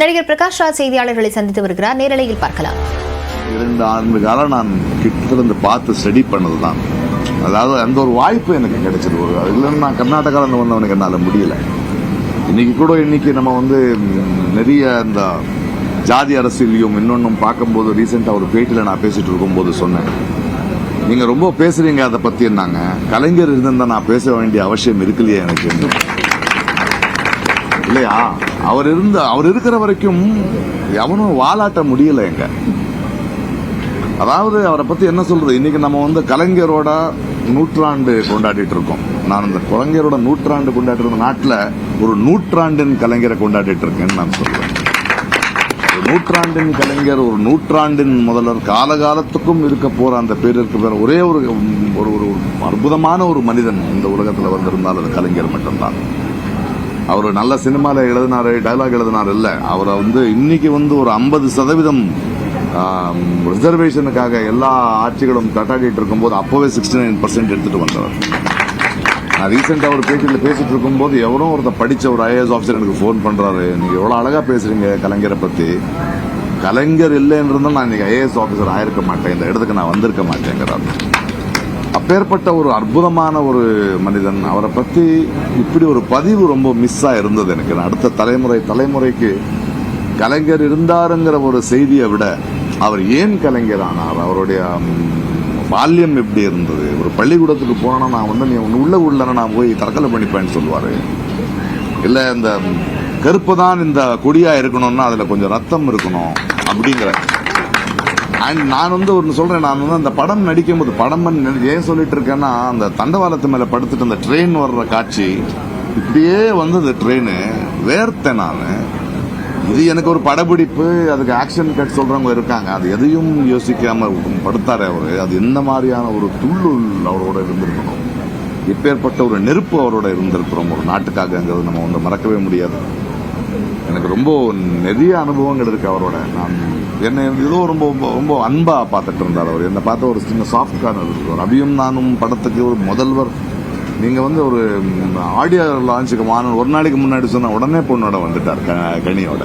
நடிகர் பிரகாஷ் ராஜ் செய்தியாளர்களை சந்தித்து வருகிறார். நேரலையில் பார்க்கலாம். இரண்டு ஆண்டு காலம் நான் கிட்ட பார்த்து ஸ்டடி பண்ணது தான் அதாவது அந்த ஒரு வாய்ப்பு எனக்கு கிடைச்சது. ஒரு இல்லைன்னு நான் கர்நாடகாவில் வந்தவனுக்கு என்னால் முடியல. இன்னைக்கு கூட இன்னைக்கு நம்ம வந்து நிறைய இந்த ஜாதி அரசியலையும் இன்னொன்னும் பார்க்கும்போது ரீசெண்டாக ஒரு பேட்டியில் நான் பேசிட்டு இருக்கும்போது சொன்னேன். நீங்கள் ரொம்ப பேசுறீங்க அதை பற்றி என்னாங்க? கலைஞர் இருந்தால் நான் பேச வேண்டிய அவசியம் இருக்குல்லையே எனக்கு. இல்லையா? அவர் இருந்த அவர் இருக்கிற வரைக்கும் எவனும் வாலாட்ட முடியல எங்க. அதாவது அவரை பத்தி என்ன சொல்றது? இன்னைக்கு நம்ம வந்து கலைஞரோட நூற்றாண்டு கொண்டாடிட்டு இருக்கோம். நான் இந்த கலைஞரோட நூற்றாண்டு கொண்டாடிட்டு நாட்டில் ஒரு நூற்றாண்டின் கலைஞரை கொண்டாடிட்டு இருக்கேன்னு நான் சொல்றேன். நூற்றாண்டின் கலைஞர் ஒரு நூற்றாண்டின் முதல்வர் காலகாலத்துக்கும் இருக்க போற அந்த பேர் இருக்க ஒரே ஒரு ஒரு ஒரு அற்புதமான ஒரு மனிதன் இந்த உலகத்தில் வந்திருந்தால் அது கலைஞர் மட்டும்தான். அவர் நல்ல சினிமாவில் எழுதினாரு டைலாக் எழுதினார் இல்லை. அவரை வந்து இன்னைக்கு வந்து ஒரு ஐம்பது சதவீதம் ரிசர்வேஷனுக்காக எல்லா ஆட்சிகளும் தட்டாடிட்டு இருக்கும்போது அப்போவே சிக்ஸ்டி நைன் பர்சன்ட் எடுத்துகிட்டு வந்தவர். நான் ரீசெண்டாக ஒரு பேட்டியில் பேசிட்டு இருக்கும்போது எவரோ ஒருத்தர் படித்த ஒரு ஐஏஎஸ் ஆஃபீஸர் எனக்கு ஃபோன் பண்ணுறாரு நீங்கள் எவ்வளோ அழகாக பேசுகிறீங்க கலைஞரை பற்றி கலைஞர் இல்லைன்னு இருந்தால் நான் இன்றைக்கி ஐஏஎஸ் ஆஃபீஸர் ஆயிருக்க மாட்டேன். இந்த இடத்துக்கு நான் வந்திருக்க மாட்டேங்கிறார். அப்பேற்பட்ட ஒரு அற்புதமான ஒரு மனிதன். அவரை பற்றி இப்படி ஒரு பதிவு ரொம்ப மிஸ்ஸாக இருந்தது எனக்கு. அடுத்த தலைமுறை தலைமுறைக்கு கலைஞர் இருந்தாருங்கிற ஒரு செய்தியை விட அவர் ஏன் கலைஞர் ஆனார் அவருடைய பால்யம் எப்படி இருந்தது? ஒரு பள்ளிக்கூடத்துக்கு போனா நான் வந்து நீ ஒன்று உள்ள உள்ள நான் போய் தற்கொலை பண்ணிப்பேன்னு சொல்லுவார். இல்லை இந்த கருப்பு தான் இந்த கொடியாக இருக்கணும்னா அதில் கொஞ்சம் ரத்தம் இருக்கணும் அப்படிங்கிற நான் வந்து ஒன்று சொல்கிறேன் நான் வந்து அந்த படம் நடிக்கும்போது படம் ஏன் சொல்லிட்டு இருக்கேன்னா அந்த தண்டவாளத்து மேலே படுத்துட்டு அந்த ட்ரெயின் வர்ற காட்சி இப்படியே வந்தது ட்ரெயின் வேர்த்தேன் நான். இது எனக்கு ஒரு படப்பிடிப்பு. அதுக்கு ஆக்ஷன் கட் சொல்கிறவங்க இருக்காங்க. அது எதையும் யோசிக்காம படுத்தாரு அவர். அது எந்த மாதிரியான ஒரு துள்ளுள் அவரோட இருந்திருக்கணும். இப்பேற்பட்ட ஒரு நெருப்பு அவரோட இருந்திருக்கிறோம். ஒரு நாட்டுக்காகங்கிறது நம்ம வந்து மறக்கவே முடியாது. எனக்கு ரொம்ப நிறைய அனுபவங்கள் இருக்கு அவரோட. நான் என்னை ஏதோ ரொம்ப ரொம்ப ரொம்ப அன்பா பார்த்துட்டு இருந்தார் அவர். என்னை பார்த்த ஒரு சின்ன சாஃப்ட் கார்னர் இருக்கும் ரவியும் நானும் படத்துக்கு ஒரு முதல்வர். நீங்க வந்து ஒரு ஆடியோ லான்ச்சுக்கு வாங்க ஒரு நாளைக்கு முன்னாடி சொன்ன உடனே பொண்ணோட வந்துட்டார் க- கனியோட.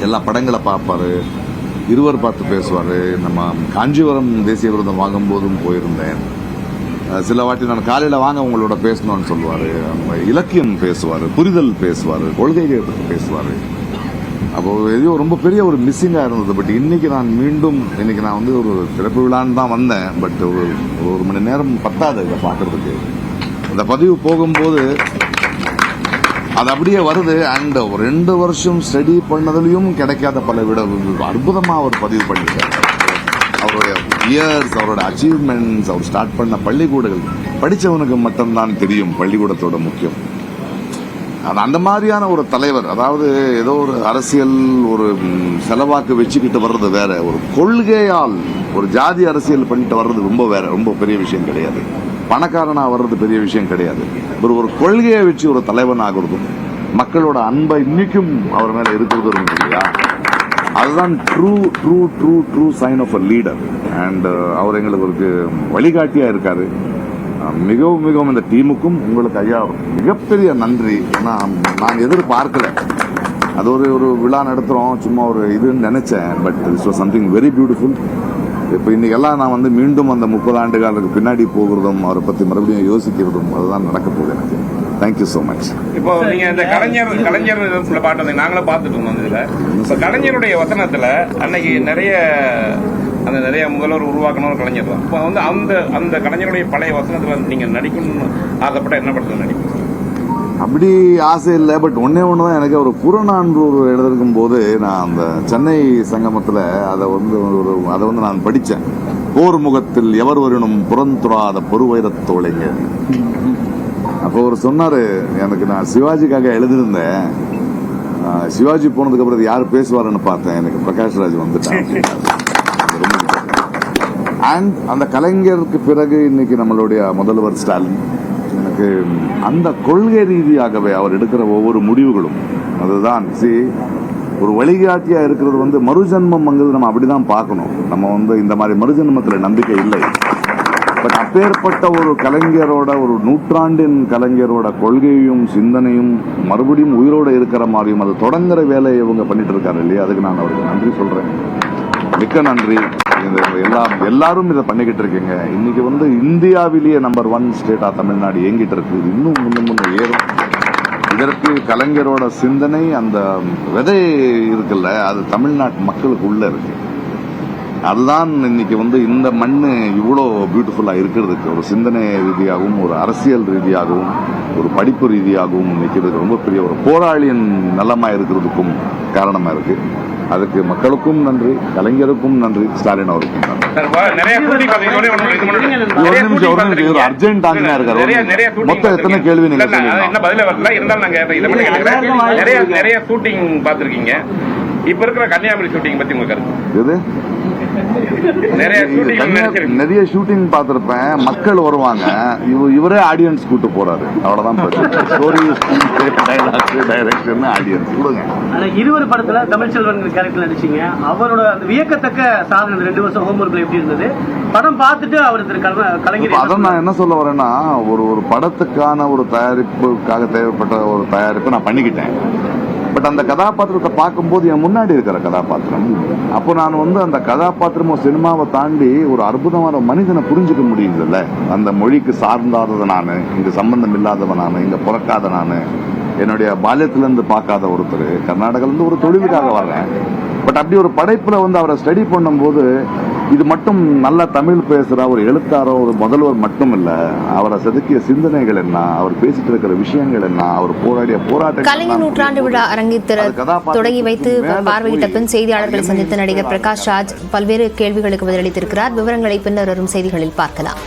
எல்லா படங்களை பார்ப்பாரு. இருவர் பார்த்து பேசுவார். நம்ம காஞ்சிபுரம் தேசிய விருதம் வாங்கும் போதும் போயிருந்தேன் சில வாட்டி நான் காலையில் வாங்க உங்களோட பேசணும்னு சொல்லுவார். அவங்க இலக்கியம் பேசுவார் புரிதல் பேசுவார் கொள்கைகள் பேசுவார் பேசுவாரு. அப்போ எதையோ ரொம்ப பெரிய ஒரு மிஸ்ஸிங்காக இருந்தது. பட் இன்னைக்கு நான் மீண்டும் இன்னைக்கு நான் வந்து ஒரு திறப்பு விழான்னு தான் வந்தேன். பட் ஒரு ஒரு மணி நேரம் பத்தாது இதை பார்க்கறதுக்கு. அந்த பதிவு போகும்போது அது அப்படியே வருது. அண்ட் ரெண்டு வருஷம் ஸ்டடி பண்ணதுலயும் கிடைக்காத பல விட அற்புதமா அவர் பதிவு பண்ணிருக்காரு அவருடைய இயர்ஸ் அவரோட அச்சீவ்மெண்ட்ஸ் அவர் ஸ்டார்ட் பண்ண பள்ளிக்கூடங்கள். படித்தவனுக்கு மட்டும்தான் தெரியும் பள்ளிக்கூடத்தோட முக்கியம். அந்த மாதிரியான ஒரு தலைவர் அதாவது ஏதோ ஒரு அரசியல் ஒரு செலவாக்கு வச்சுக்கிட்டு வர்றது வேற ஒரு கொள்கையால் ஒரு ஜாதி அரசியல் பண்ணிட்டு வர்றது ரொம்ப வேற ரொம்ப பெரிய விஷயம் கிடையாது. பணக்காரனா வர்றது பெரிய விஷயம் கிடையாது. ஒரு ஒரு கொள்கையை வச்சு ஒரு தலைவன் ஆகுறதும் மக்களோட அன்பை இன்னைக்கும் அவர் மேல இருக்கிறது இருக்கு இல்லையா? அதுதான் true true true true sign of a leader and அவர் எங்களுக்கு ஒரு வழிகாட்டியா இருக்காரு. மிகவும் மிகவும் இந்த டீமுக்கும் உங்களுக்கு ஐயா மிகப்பெரிய நன்றி. ஏன்னா நான் எதிர்பார்க்கல. அது ஒரு ஒரு விழா நடத்துகிறோம் சும்மா ஒரு இதுன்னு நினைச்சேன். But this was something very beautiful இப்போ இன்றைக்கெல்லாம் நான் வந்து மீண்டும் அந்த முப்பது ஆண்டு காலத்துக்கு பின்னாடி போகிறதும் அவரை பற்றி மறுபடியும் யோசிக்கிறதும் அதுதான் நடக்க போகுது எனக்கு. தேங்க்யூ ஸோ மச் இப்போ நீங்க இந்த கலைஞர் கலைஞர் சில பாட்டு வந்து நாங்களும் பார்த்துட்டு இருந்தோம் இதுல. இப்போ கலைஞருடைய வசனத்துல அன்னைக்கு நிறைய அந்த நிறைய முதல்வர் உருவாக்கணும் ஒரு கலைஞர் தான். இப்போ வந்து அந்த அந்த கலைஞருடைய பழைய வசனத்தில் நீங்கள் நடிக்கணும்னு ஆசைப்பட்ட என்ன படத்தில் நடிக்கும் அப்படி ஆசை இல்லை பட் ஒன்னே ஒன்று தான் எனக்கு ஒரு புறநானூறு ஒரு எழுதிருக்கும் போது நான் அந்த சென்னை சங்கமத்தில் அதை வந்து ஒரு அதை வந்து நான் படித்தேன் போர் முகத்தில் எவர் வரினும் புறந்துராத பொறுவைரத்தோழைங்க அப்போ அவர் சொன்னார் எனக்கு நான் சிவாஜிக்காக எழுதியிருந்தேன். சிவாஜி போனதுக்கு அப்புறம் இது யார் பேசுவாருன்னு பார்த்தேன். எனக்கு பிரகாஷ் ராஜ் வந்துட்டான். அண்ட் அந்த கலைஞருக்கு பிறகு இன்னைக்கு நம்மளுடைய முதல்வர் ஸ்டாலின் எனக்கு அந்த கொள்கை ரீதியாகவே அவர் எடுக்கிற ஒவ்வொரு முடிவுகளும் அதுதான். சி ஒரு வழிகாட்டியா இருக்கிறது வந்து மறுஜன்மம்ங்கிறது நம்ம அப்படிதான் பார்க்கணும். நம்ம வந்து இந்த மாதிரி மறுஜன்மத்தில் நம்பிக்கை இல்லை. பட் அப்பேற்பட்ட ஒரு கலைஞரோட ஒரு நூற்றாண்டின் கலைஞரோட கொள்கையும் சிந்தனையும் மறுபடியும் உயிரோட இருக்கிற மாதிரியும் அது தொடங்குற வேலையை இவங்க பண்ணிட்டு இருக்காரு இல்லையா? அதுக்கு நான் அவருக்கு நன்றி சொல்றேன். மிக்க நன்றி. இந்த எல்லா எல்லாரும் இதை பண்ணிக்கிட்டு இருக்கீங்க. இன்னைக்கு வந்து இந்தியாவிலேயே நம்பர் ஒன் ஸ்டேட்டா தமிழ்நாடு இயங்கிட்டு இருக்கு. இன்னும் முன்ன முன்ன ஏறும். இதற்கு கலைஞரோட சிந்தனை அந்த விதை இருக்குல்ல அது தமிழ்நாட்டு மக்களுக்கு உள்ள இருக்கு. அதுதான் இன்னைக்கு வந்து இந்த மண்ணு இவ்வளோ பியூட்டிஃபுல்லா இருக்கிறதுக்கு ஒரு சிந்தனை ரீதியாகவும் ஒரு அரசியல் ரீதியாகவும் ஒரு படிப்பு ரீதியாகவும் நிற்கிறதுக்கு ரொம்ப பெரிய ஒரு போராளியின் நலமா இருக்கிறதுக்கும் காரணமா இருக்கு அதுக்கு மக்களுக்கும் நன்றி கலைஞருக்கும் நன்றி ஸ்டாலின் அவருக்கும். ஒரே நிமிஷம், ஒரு நிமிஷம். அர்ஜென்ட் ஆங்கினா இருக்காரு. மொத்தம் எத்தனை. கேள்வி நீங்க. என்ன பதில வரல இருந்தாலும். நிறைய நிறைய ஷூட்டிங் பார்த்திருக்கீங்க இப்ப இருக்கிற கன்னியாகுமரி ஷூட்டிங் பத்தி உங்க கருத்து இது நிறைய ஷூட்டிங் கன்னியா- நிறைய ஷூட்டிங் பார்த்திருப்பேன். மக்கள் வருவாங்க. இவ- இவரே ஆடியன்ஸ் கூட்டு போறாரு. அவ்வளவுதான் ஸ்டோரி டைரக்ஷன் ஆடியன்ஸ் கொடுங்க இருவர் படத்துல தமிழ்ச்செல்வன் கேரக்டர் நடிச்சீங்க. அவரோட அந்த வியக்கத்தக்க சாதனை ரெண்டு வருஷம் ஹோம்ஒர்க்ல எப்படி இருந்தது? படம் பார்த்துட்டு அவர் கலைஞர் அதான் நான் என்ன சொல்ல வரேன்னா ஒரு ஒரு படத்துக்கான ஒரு தயாரிப்புக்காக தேவைப்பட்ட ஒரு தயாரிப்பை நான் பண்ணிக்கிட்டேன். பட் அந்த கதாபாத்திரத்தை பார்க்கும்போது என் முன்னாடி இருக்கிற கதாபாத்திரம் அப்போ நான் வந்து அந்த கதாபாத்திரமும் சினிமாவை தாண்டி ஒரு அற்புதமான மனிதனை புரிஞ்சுக்க முடியுதுல்ல. அந்த மொழிக்கு சார்ந்தாதது நான் இங்க சம்பந்தம் இல்லாதவன் நான் இங்கே பிறக்காத நான் என்னுடைய பால்யத்திலேருந்து பார்க்காத ஒருத்தர் கர்நாடகாலேருந்து ஒரு தொழிலுக்காக வர்றேன். பட் அப்படி ஒரு படைப்புல வந்து அவரை ஸ்டடி பண்ணும்போது இது மட்டும் நல்ல தமிழ் பேசுற ஒரு எழுத்தாரோ ஒரு முதல்வர் மட்டும் இல்ல அவரை செதுக்கிய சிந்தனைகள் என்ன அவர் பேசிட்டு இருக்கிற விஷயங்கள் என்ன அவர் போராடிய போராட்டம் கலைஞர் நூற்றாண்டு விழா அரங்கேற்ற தொடங்கி வைத்து பார்வையிட்ட பின் செய்தியாளர்களை சந்தித்த நடிகர் பிரகாஷ் ராஜ் பல்வேறு கேள்விகளுக்கு பதிலளித்திருக்கிறார். விவரங்களை பின்னர் வரும் செய்திகளில் பார்க்கலாம்.